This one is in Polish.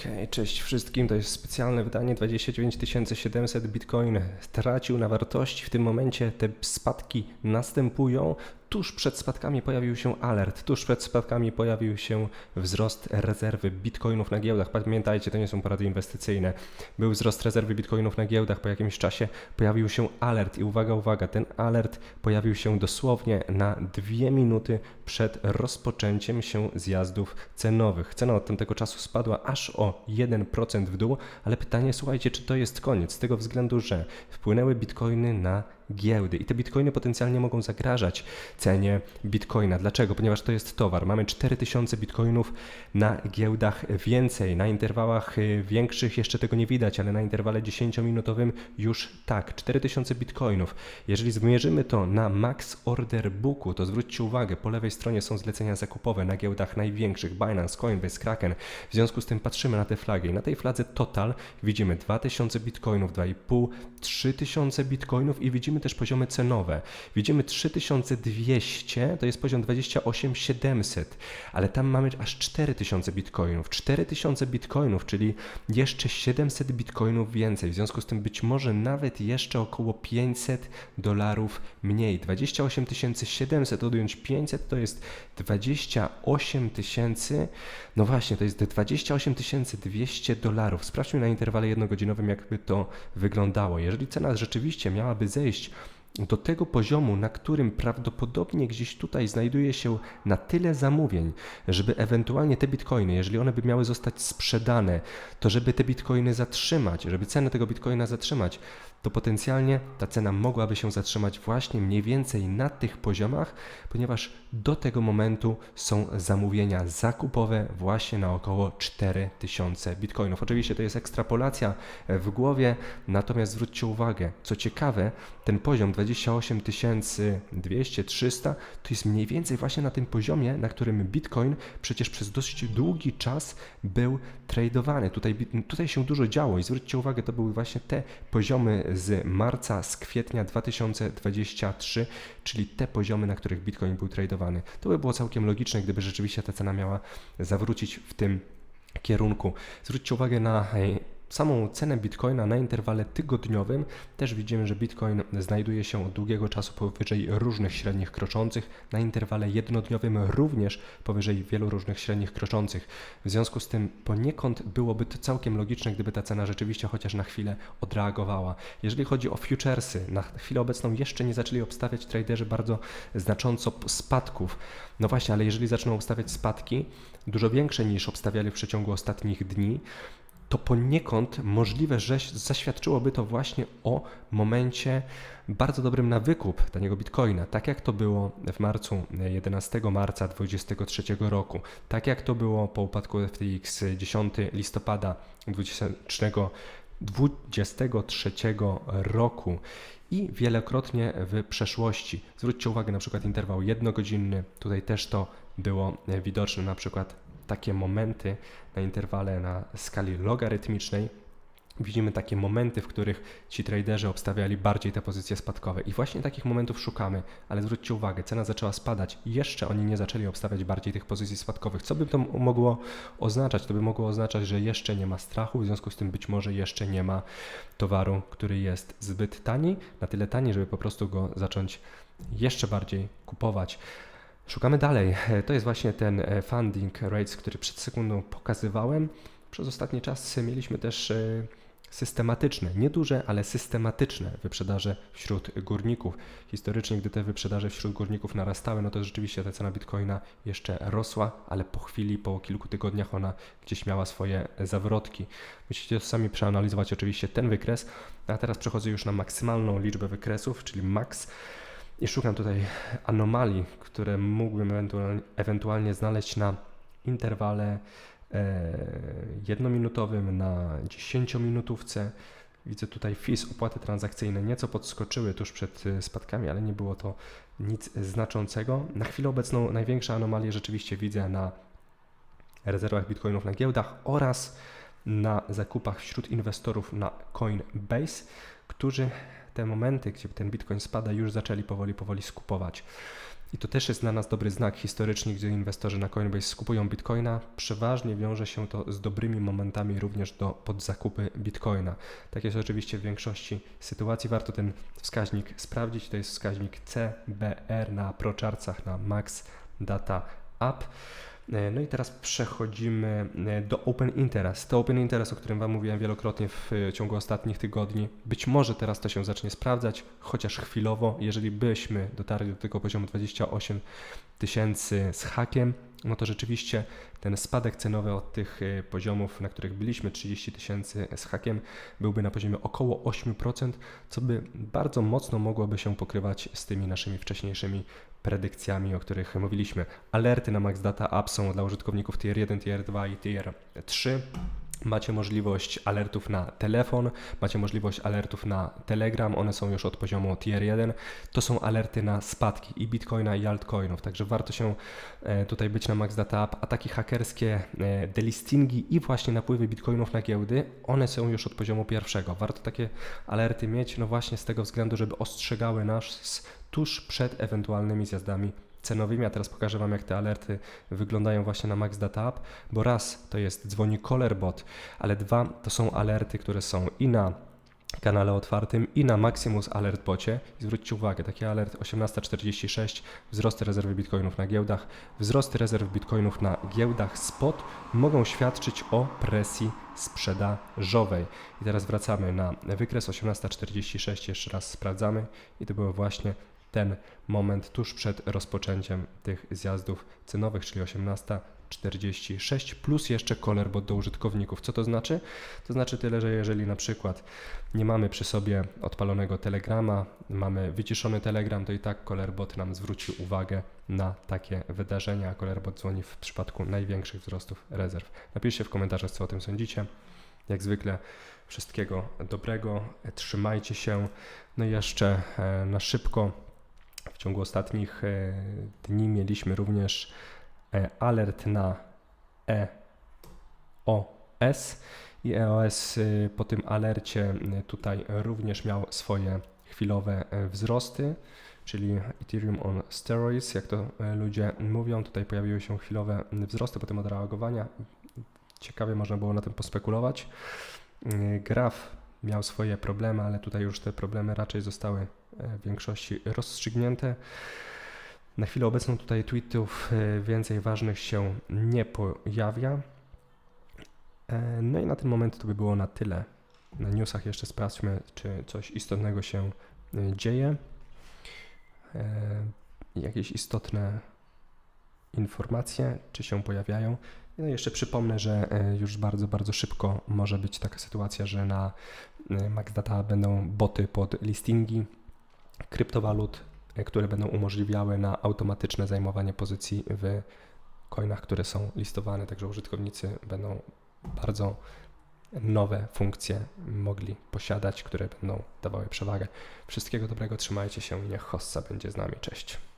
Okej, cześć wszystkim. To jest specjalne wydanie 29 700 Bitcoin stracił na wartości. W tym momencie te spadki następują. Tuż przed spadkami pojawił się alert, tuż przed spadkami pojawił się wzrost rezerwy bitcoinów na giełdach. Pamiętajcie, to nie są porady inwestycyjne. Był wzrost rezerwy bitcoinów na giełdach, po jakimś czasie pojawił się alert i uwaga, uwaga, ten alert pojawił się dosłownie na dwie minuty przed rozpoczęciem się zjazdów cenowych. Cena od tamtego czasu spadła aż o 1% w dół, ale pytanie, słuchajcie, czy to jest koniec? Z tego względu, że wpłynęły bitcoiny na giełdy i te bitcoiny potencjalnie mogą zagrażać cenie bitcoina. Dlaczego? Ponieważ to jest towar. Mamy 4000 bitcoinów na giełdach więcej. Na interwałach y, większych jeszcze tego nie widać, ale na interwale 10-minutowym już tak. 4000 bitcoinów. Jeżeli zmierzymy to na max order booku, to zwróćcie uwagę, po lewej stronie są zlecenia zakupowe na giełdach największych Binance, Coinbase, Kraken. W związku z tym patrzymy na te flagi. Na tej fladze total widzimy 2000 bitcoinów, 2,5, 3000 bitcoinów i widzimy też poziomy cenowe. Widzimy 3200, to jest poziom 28700, ale tam mamy aż 4000 bitcoinów. 4000 bitcoinów, czyli jeszcze 700 bitcoinów więcej. W związku z tym być może nawet jeszcze około 500 dolarów mniej. 28 700 odjąć 500 to jest 28 tysięcy. No właśnie, to jest 28 200 dolarów. Sprawdźmy na interwale jednogodzinowym, jakby to wyglądało. Jeżeli cena rzeczywiście miałaby zejść do tego poziomu, na którym prawdopodobnie gdzieś tutaj znajduje się na tyle zamówień, żeby ewentualnie te bitcoiny, jeżeli one by miały zostać sprzedane, to żeby te bitcoiny zatrzymać, żeby cenę tego bitcoina zatrzymać, to potencjalnie ta cena mogłaby się zatrzymać właśnie mniej więcej na tych poziomach, ponieważ do tego momentu są zamówienia zakupowe właśnie na około 4000 bitcoinów. Oczywiście to jest ekstrapolacja w głowie, natomiast zwróćcie uwagę, co ciekawe, ten poziom 28 200, 300 to jest mniej więcej właśnie na tym poziomie, na którym bitcoin przecież przez dosyć długi czas był tradowany. Tutaj, tutaj się dużo działo i zwróćcie uwagę, to były właśnie te poziomy z marca, z kwietnia 2023, czyli te poziomy, na których Bitcoin był tradowany. To by było całkiem logiczne, gdyby rzeczywiście ta cena miała zawrócić w tym kierunku. Zwróćcie uwagę na samą cenę Bitcoina na interwale tygodniowym też widzimy, że Bitcoin znajduje się od długiego czasu powyżej różnych średnich kroczących, na interwale jednodniowym również powyżej wielu różnych średnich kroczących. W związku z tym poniekąd byłoby to całkiem logiczne, gdyby ta cena rzeczywiście chociaż na chwilę odreagowała. Jeżeli chodzi o futuresy, na chwilę obecną jeszcze nie zaczęli obstawiać traderzy bardzo znacząco spadków. No właśnie, ale jeżeli zaczną obstawiać spadki, dużo większe niż obstawiali w przeciągu ostatnich dni, to poniekąd możliwe, że zaświadczyłoby to właśnie o momencie bardzo dobrym na wykup taniego bitcoina, tak jak to było w marcu 11 marca 2023 roku, tak jak to było po upadku FTX 10 listopada 2023 roku i wielokrotnie w przeszłości. Zwróćcie uwagę na przykład interwał jednogodzinny, tutaj też to było widoczne, na przykład takie momenty na interwale na skali logarytmicznej, widzimy takie momenty, w których ci traderzy obstawiali bardziej te pozycje spadkowe. I właśnie takich momentów szukamy, ale zwróćcie uwagę, cena zaczęła spadać. Jeszcze oni nie zaczęli obstawiać bardziej tych pozycji spadkowych. Co by to mogło oznaczać? To by mogło oznaczać, że jeszcze nie ma strachu, w związku z tym być może jeszcze nie ma towaru, który jest zbyt tani, na tyle tani, żeby po prostu go zacząć jeszcze bardziej kupować. Szukamy dalej. To jest właśnie ten e, funding rates, który przed sekundą pokazywałem. Przez ostatni czas mieliśmy też e, systematyczne, nieduże, ale systematyczne wyprzedaże wśród górników. Historycznie, gdy te wyprzedaże wśród górników narastały, no to rzeczywiście ta cena bitcoina jeszcze rosła, ale po chwili, po kilku tygodniach ona gdzieś miała swoje zawrotki. Musicie sami przeanalizować oczywiście ten wykres, a teraz przechodzę już na maksymalną liczbę wykresów, czyli max i szukam tutaj anomalii, które mógłbym ewentualnie znaleźć na interwale e, jednominutowym, na 10-minutówce. Widzę tutaj fees, opłaty transakcyjne nieco podskoczyły tuż przed e, spadkami, ale nie było to nic znaczącego. Na chwilę obecną największe anomalie rzeczywiście widzę na rezerwach bitcoinów na giełdach oraz na zakupach wśród inwestorów na Coinbase, którzy te momenty, gdzie ten Bitcoin spada, już zaczęli powoli, powoli skupować. I to też jest dla nas dobry znak historyczny, gdzie inwestorzy na Coinbase skupują bitcoina. Przeważnie wiąże się to z dobrymi momentami również do podzakupy bitcoina. Tak jest oczywiście w większości sytuacji. Warto ten wskaźnik sprawdzić. To jest wskaźnik CBR na prochartsach na Max Data App. E, No i teraz przechodzimy e, do Open Interest. To Open Interest, o którym Wam mówiłem wielokrotnie w e, ciągu ostatnich tygodni, być może teraz to się zacznie sprawdzać, chociaż chwilowo, jeżeli byśmy dotarli do tego poziomu 28 tysięcy z hakiem, no to rzeczywiście ten spadek cenowy od tych e, poziomów, na których byliśmy, 30 tysięcy z hakiem, byłby na poziomie około 8%, co by bardzo mocno mogłoby się pokrywać z tymi naszymi wcześniejszymi predykcjami, o których mówiliśmy. Alerty na Max Data App są dla użytkowników Tier 1, Tier 2 i Tier 3. Macie możliwość alertów na telefon, macie możliwość alertów na Telegram, one są już od poziomu Tier 1. To są alerty na spadki i Bitcoina i altcoinów, także warto się e, tutaj być na Max Data App. Ataki hakerskie, e, delistingi i właśnie napływy Bitcoinów na giełdy, one są już od poziomu pierwszego. Warto takie alerty mieć, no właśnie z tego względu, żeby ostrzegały nas tuż przed ewentualnymi zjazdami cenowymi. A teraz pokażę Wam, jak te alerty wyglądają właśnie na Max Data App, bo raz to jest dzwoni Callerbot, ale dwa to są alerty, które są i na kanale otwartym i na Maximus Alert Bocie. I zwróćcie uwagę, taki alert 18.46, wzrosty rezerwy bitcoinów na giełdach, wzrosty rezerw bitcoinów na giełdach spot mogą świadczyć o presji sprzedażowej. I teraz wracamy na wykres 18.46, jeszcze raz sprawdzamy i to było właśnie ten moment tuż przed rozpoczęciem tych zjazdów cenowych, czyli 18.46 plus jeszcze Callerbot do użytkowników. Co to znaczy? To znaczy tyle, że jeżeli na przykład nie mamy przy sobie odpalonego Telegrama, mamy wyciszony Telegram, to i tak Callerbot nam zwróci uwagę na takie wydarzenia. Callerbot dzwoni w przypadku największych wzrostów rezerw. Napiszcie w komentarzach, co o tym sądzicie. Jak zwykle wszystkiego dobrego, trzymajcie się. No i jeszcze e, na szybko w ciągu ostatnich e, dni mieliśmy również e, alert na EOS i EOS e, po tym alercie tutaj również miał swoje chwilowe wzrosty, czyli Ethereum on steroids, jak to ludzie mówią. Tutaj pojawiły się chwilowe wzrosty po tym odreagowania. Ciekawie można było na tym pospekulować. Graf miał swoje problemy, ale tutaj już te problemy raczej zostały w większości rozstrzygnięte. Na chwilę obecną tutaj tweetów e, więcej ważnych się nie pojawia. E, No i na ten moment to by było na tyle. Na newsach jeszcze sprawdźmy, czy coś istotnego się e, dzieje. Jakieś istotne informacje, czy się pojawiają. No jeszcze przypomnę, że już bardzo, bardzo szybko może być taka sytuacja, że na e, Max Data będą boty pod listingi kryptowalut, e, które będą umożliwiały na automatyczne zajmowanie pozycji w coinach, które są listowane, także użytkownicy będą bardzo nowe funkcje mogli posiadać, które będą dawały przewagę. Wszystkiego dobrego, trzymajcie się niech hossa będzie z nami. Cześć.